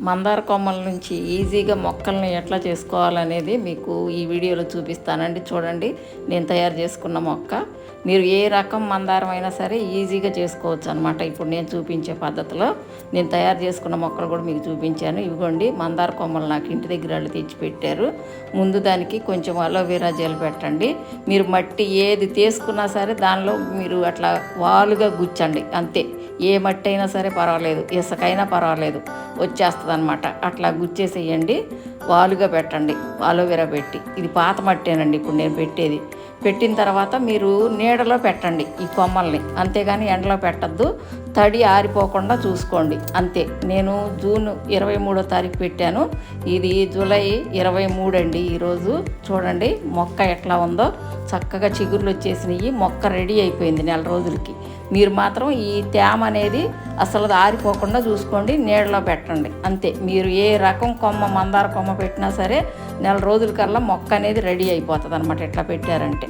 మందార కొమ్మల నుంచి ఈజీగా మొక్కల్ని ఎట్లా చేసుకోవాలనేది మీకు ఈ వీడియోలో చూపిస్తానండి. చూడండి నేను తయారు చేసుకున్న మొక్క. మీరు ఏ రకం మందారం అయినా సరే ఈజీగా చేసుకోవచ్చు అనమాట ఇప్పుడు నేను చూపించే పద్ధతిలో నేను తయారు చేసుకున్న మొక్కలు కూడా మీకు చూపించాను. ఇవిగోండి మందార కొమ్మలు నాకు ఇంటి దగ్గర వాళ్ళు తెచ్చి పెట్టారు. ముందు దానికి కొంచెం అలోవెరా జెల్ పెట్టండి. మీరు మట్టి ఏది తీసుకున్నా సరే దానిలో మీరు అట్లా వాలుగా గుచ్చండి అంతే. ఏ మట్టి అయినా సరే పర్వాలేదు ఇసుకైనా పర్వాలేదు వచ్చేస్తుంది అనమాట అట్లా గుచ్చేసేయండి. వాలుగా పెట్టండి అలోవెరా పెట్టి. ఇది పాత మట్టేనండి ఇప్పుడు నేను పెట్టేది. పెట్టిన తర్వాత మీరు నీడలో పెట్టండి ఈ కొమ్మల్ని. అంతేగాని ఎండలో పెట్టద్దు తడి ఆరిపోకుండా చూసుకోండి. అంతే. నేను జూన్ ఇరవై మూడో తారీఖు పెట్టాను. ఇది జూలై ఇరవై మూడు అండి ఈరోజు చూడండి మొక్క ఎట్లా ఉందో. చక్కగా చిగుర్లు వచ్చేసినాయి. మొక్క రెడీ అయిపోయింది నెల రోజులకి. మీరు మాత్రం ఈ తేమ అనేది అసలు ఆరిపోకుండా చూసుకోండి నీడలో పెట్టండి. అంతే. మీరు ఏ రకం కొమ్మ మందార కొమ్మ పెట్టినా సరే నెల రోజులకల్లా మొక్క అనేది రెడీ అయిపోతుంది అనమాట ఇట్లా పెట్టారంటే.